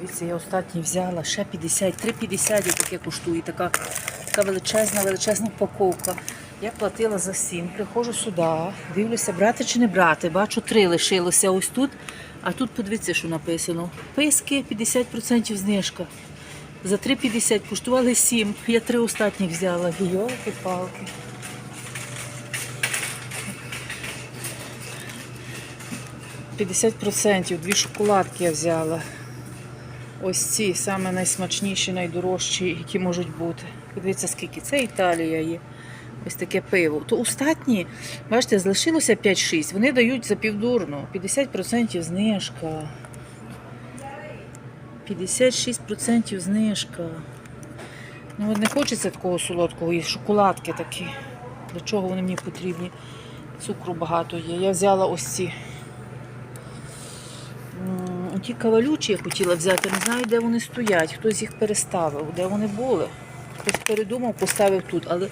Дивіться, я останній взяла ще 50, 3,50 таке коштує. Така, така величезна, величезна упаковка. Я платила за 7, приходжу сюди, дивлюся, брати чи не брати. Бачу, три лишилося ось тут. А тут подивіться, що написано. Писки 50% знижка. За 3,50 коштували 7. Я три останніх взяла. Йолки-палки. П'ятдесят процентів, дві шоколадки я взяла. Ось ці саме найсмачніші, найдорожчі, які можуть бути. Подивіться, скільки це Італія є. Ось таке пиво. То остатні, бачите, залишилося 5-6. Вони дають за півдурно. 50% знижка. 56% знижка. Ну, от не хочеться такого солодкого, і шоколадки такі. Для чого вони мені потрібні? Цукру багато є. Я взяла ось ці. Ті кавалючі я хотіла взяти, не знаю, де вони стоять. Хтось їх переставив, де вони були. Хтось передумав, поставив тут, але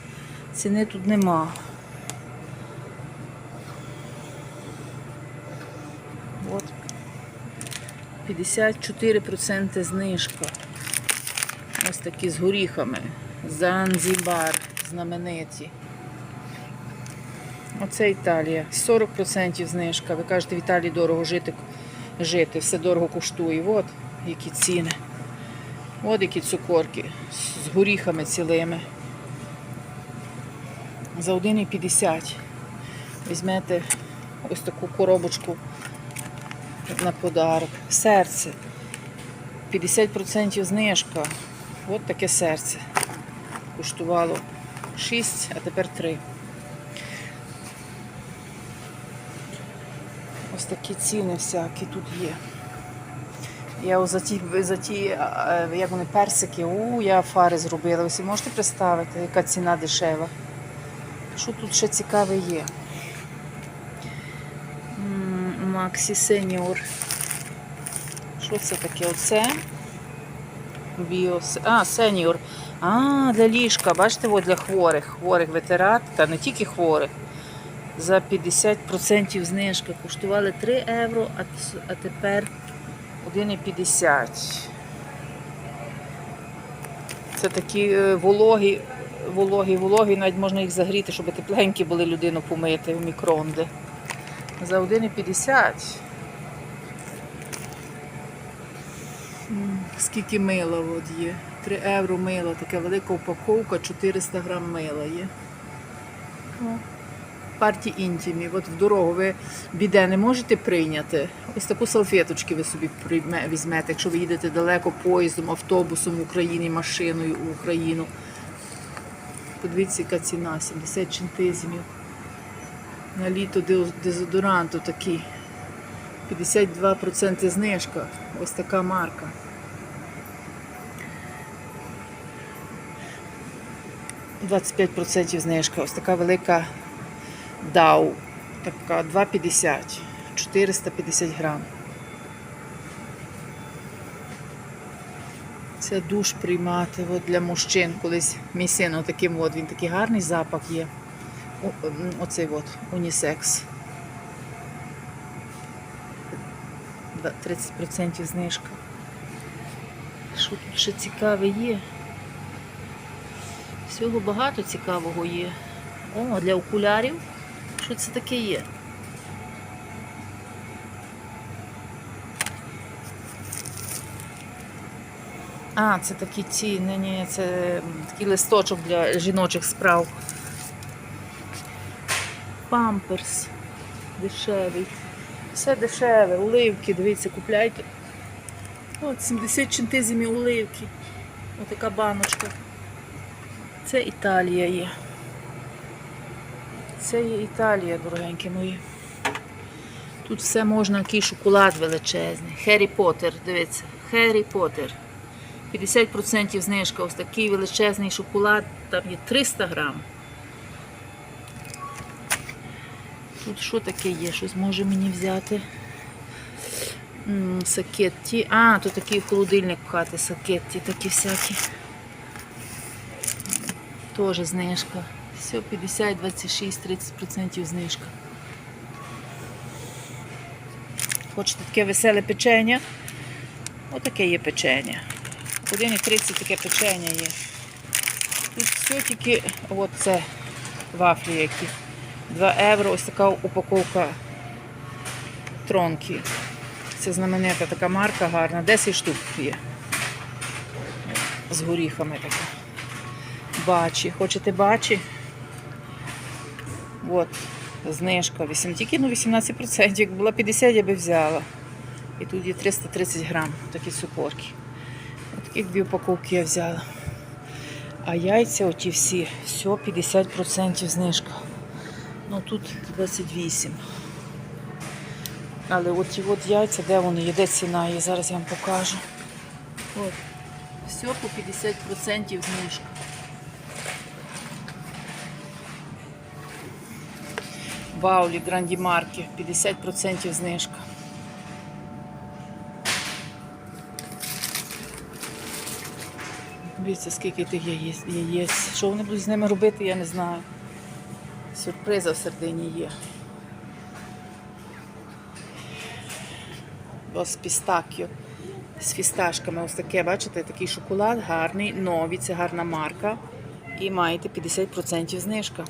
ціни тут нема. От. 54% знижка. Ось такі з горіхами. Занзібар знамениті. Оце Італія. 40% знижка. Ви кажете, в Італії дорого жити, жити. все дорого коштує. От які ціни. От які цукорки з горіхами цілими. За 1,50 візьмете ось таку коробочку на подарок. Серце. 50% знижка. От таке серце. Коштувало 6, а тепер 3. Такі ціни всякі тут є. Я за ті, за ті як вони персики, у, я фари зробила. Ви можете представити, яка ціна дешева. Що тут ще цікаве є? Максі Сеньор. Що це таке? Оце? Біос. А, сеньор. А, для ліжка. Бачите, от для хворих. Хворих ветеран, та не тільки хворих. За 50% знижка. Коштували 3 євро, а, тепер 1,50. Це такі е, вологі, вологі, вологі, навіть можна їх загріти, щоб тепленькі були людину помити в мікронди. За 1,50. Скільки мила от є? 3 євро мила, така велика упаковка, 400 грам мила є. О, Парті інтімі. От в дорогу ви біде не можете прийняти. Ось таку салфеточки ви собі візьмете, якщо ви їдете далеко поїздом, автобусом в Україні, машиною в Україну. Подивіться, яка ціна, 70 центизмів. На літо дезодоранту такий. 52% знижка. Ось така марка. – 25% знижка. Ось така велика Дау. Така 2,50. 450 грам. Це душ приймати от для мужчин. Колись мій син отаким от, він такий гарний запах є. О- Оцей от унісекс. 30% знижка. Що тут ще цікаве є? Всього багато цікавого є. О, для окулярів. Що це таке є? А, це такі ці, ні, ні, це такий листочок для жіночих справ. Памперс дешевий. Все дешеве, оливки, дивіться, купляйте. От 70 центизмів оливки. Отака баночка. Це Італія є. Це є Італія, дорогенькі мої. Тут все можна, який шоколад величезний. Херрі Поттер, дивіться, Херрі Поттер. 50% знижка, ось такий величезний шоколад, там є 300 грам. Тут що таке є? Щось може мені взяти. Сакетті. А, тут такий холодильник пхати сакетті, такі всякі. Теж знижка. Все, 50, 26, 30% знижка. Хочете таке веселе печення? Отаке є печення. 1,30 таке печення є. Тут все тільки, от це вафлі які. 2 євро, ось така упаковка тронки. Це знаменита така марка гарна. 10 штук є. З горіхами така. Бачі. Хочете бачі? От, знижка. 8, тільки ну, 18%. Як була 50, я би взяла. І тут є 330 грам такі цукорки. От таких дві упаковки я взяла. А яйця оті всі, все 50% знижка. Ну тут 28. Але от от яйця, де вони є, де ціна є, зараз я вам покажу. От. Все по 50% знижка. Баулі, Гранді Марки, 50% знижка. Дивіться, скільки тих яєць. Що вони будуть з ними робити, я не знаю. Сюрприза в середині є. Ось пістакіо. З фісташками. Ось таке, бачите, такий шоколад гарний, новий, це гарна марка. І маєте 50% знижка.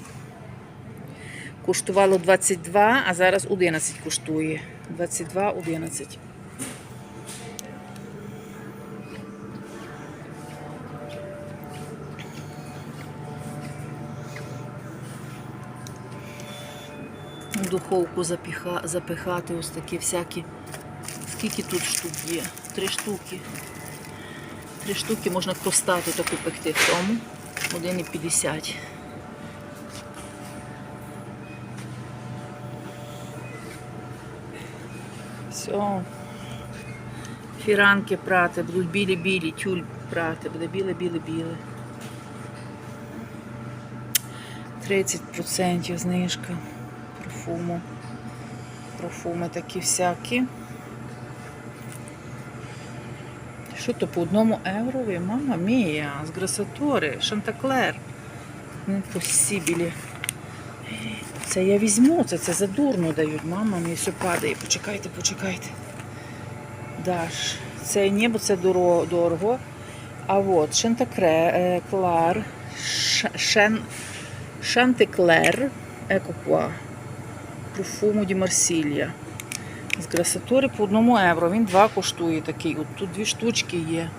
Коштувало 22, а зараз 11 коштує. 22, 11. В духовку запіха, запихати ось такі всякі. Скільки тут штук є? Три штуки. Три штуки можна кростату таку пекти в тому. 1,50. Все. Фіранки прати, будуть білі-білі, тюль прати, буде біле-біле-біле. 30% знижка парфуму. Парфуми такі всякі. Що то по одному еврові? Мама мія, з грасатори, Шантаклер. Не посібілі. Це я візьму, це, це задурно дають. Мама мені все падає. Почекайте, почекайте. Даш. Це ні, бо це дорого. А от Шантаклер, Шен, Шантеклер, Екокуа. Профуму Ді Марсілія. З грасатори по одному євро. Він два коштує такий. От тут дві штучки є.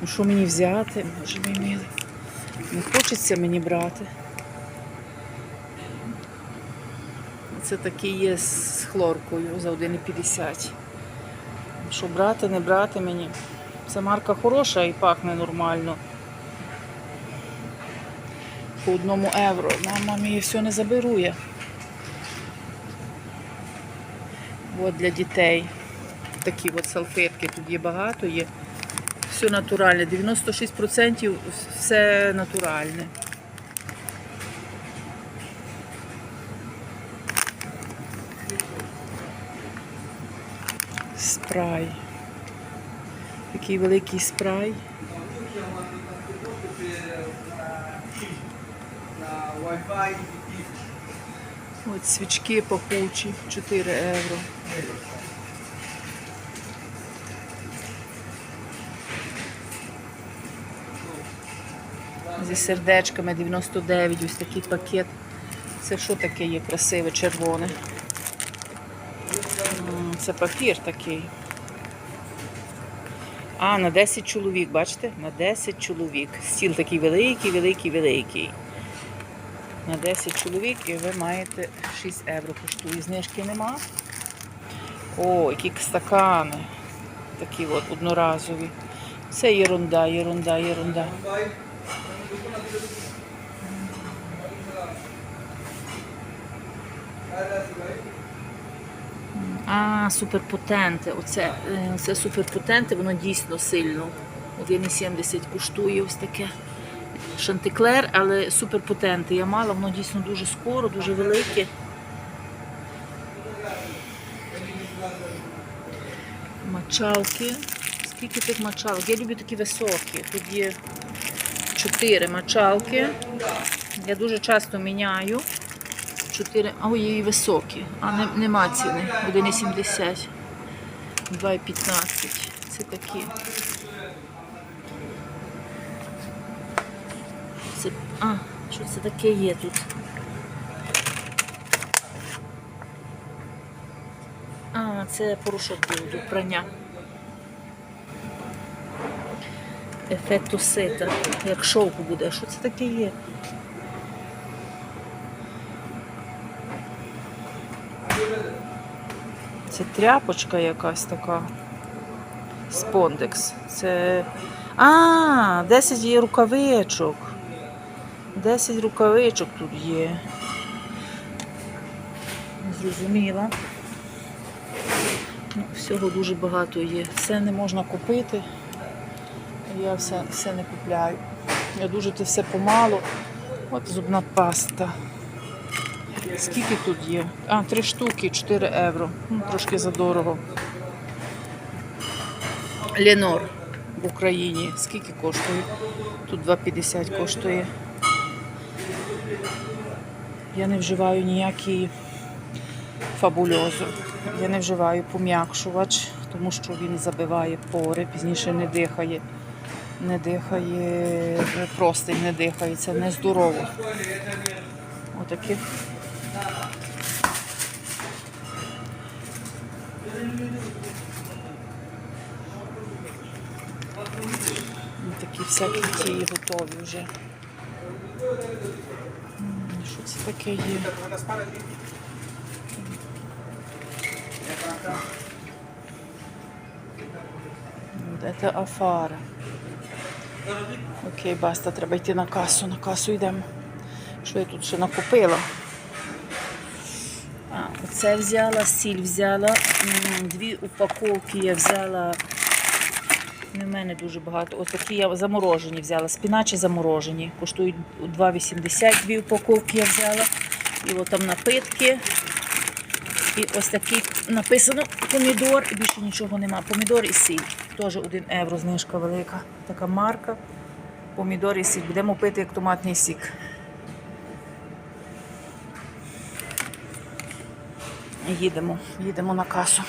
Ну що мені взяти? Може ви милі. Не хочеться мені брати. Це такий є з хлоркою за 1,50. Що брати, не брати мені. Ця марка хороша і пахне нормально. По одному євро. Мама мені все не заберу я. От для дітей. Такі от салфетки. Тут є багато, є. Все натуральне. 96% все натуральне. Спрай. Такий великий спрай. От свічки пахучі, 4 євро. Зі сердечками 99, ось такий пакет. Це що таке є красиве, червоне? Це папір такий. А, на 10 чоловік, бачите? На 10 чоловік. Стіл такий великий, великий, великий. На 10 чоловік і ви маєте 6 євро коштує. Знижки нема. О, які стакани. Такі от одноразові. Це єрунда, єрунда, єрунда. А, суперпотенте. Оце е, це суперпотенте, воно дійсно сильно. 1,70 коштує ось таке. Шантиклер, але суперпотенте. Я мала, воно дійсно дуже скоро, дуже велике. Мачалки. Скільки тих мачалок? Я люблю такі високі. Тут є чотири мачалки. Я дуже часто міняю. Чотири. А ой, і високі. А не, нема ціни. 1,70. 2,15. Це такі. Це, а, що це таке є тут? А, це порошок був до прання. Ефекту сета. Як шовку буде. Що це таке є? Це тряпочка якась така. Спондекс. Це. А, 10 є рукавичок. 10 рукавичок тут є. Зрозуміла. Ну, всього дуже багато є. Все не можна купити. Я все, все не купляю. Я дуже це все помалу. От зубна паста. Скільки тут є? А, три штуки, 4 євро. Ну, трошки задорого. Ленор в Україні. Скільки коштує? Тут 2,50 коштує. Я не вживаю ніякі фабульозу. Я не вживаю пом'якшувач, тому що він забиває пори, пізніше не дихає. Не дихає, простень не дихає, це нездорово. Отакі. Такі всякі ті готові вже. Що це таке є? Де афара? Окей, баста, треба йти на касу. На касу йдемо. Що я тут ще накупила? А, оце взяла, сіль взяла, дві упаковки я взяла. В мене дуже багато. Ось такі я заморожені взяла. Спіначі заморожені. Коштують 2,80 дві упаковки я взяла. І от там напитки. І ось такий написано помідор, і більше нічого нема. Помідор і сіль. Теж 1 євро, знижка велика. Така марка. Помідор і сіль. Будемо пити як томатний сік. Їдемо, їдемо на касу.